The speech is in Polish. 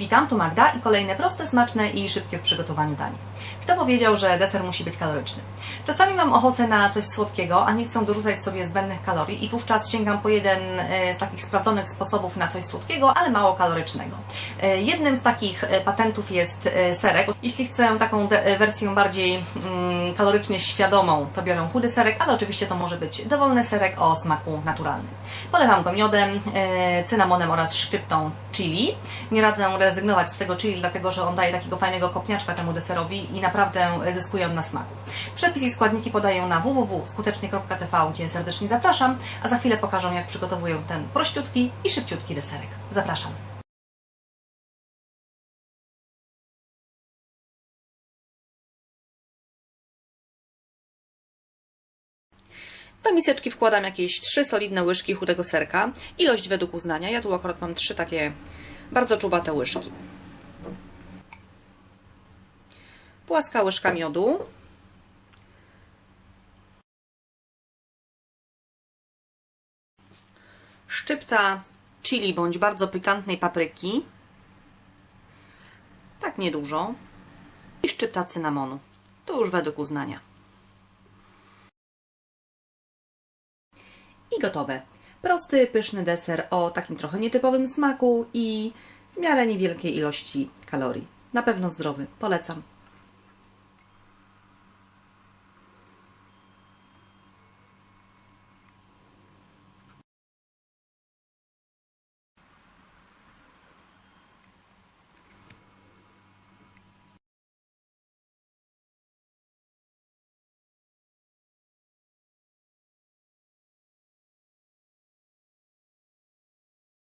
Witam, tu Magda i kolejne proste, smaczne i szybkie w przygotowaniu danie. Kto powiedział, że deser musi być kaloryczny? Czasami mam ochotę na coś słodkiego, a nie chcę dorzucać sobie zbędnych kalorii i wówczas sięgam po jeden e, z takich sprawdzonych sposobów na coś słodkiego, ale mało kalorycznego. E, Jednym z takich e, patentów jest serek. Jeśli chcę taką wersję bardziej mm, kalorycznie świadomą, to biorę chudy serek, ale oczywiście to może być dowolny serek o smaku naturalnym. Polewam go miodem, cynamonem oraz szczyptą chili. Nie radzę rezygnować z tego chili, dlatego że on daje takiego fajnego kopniaczka temu deserowi i naprawdę zyskuje on na smaku. Przepis i składniki podaję na www.skutecznie.tv, gdzie serdecznie zapraszam, a za chwilę pokażę jak przygotowuję ten prościutki i szybciutki deserek. Zapraszam. Do miseczki wkładam jakieś trzy solidne łyżki chudego serka. Ilość według uznania. Ja tu akurat mam trzy takie bardzo czubate łyżki. Płaska łyżka miodu. Szczypta chili bądź bardzo pikantnej papryki. Tak niedużo. I szczypta cynamonu. To już według uznania. I gotowe. Prosty, pyszny deser o takim trochę nietypowym smaku i w miarę niewielkiej ilości kalorii. Na pewno zdrowy. Polecam.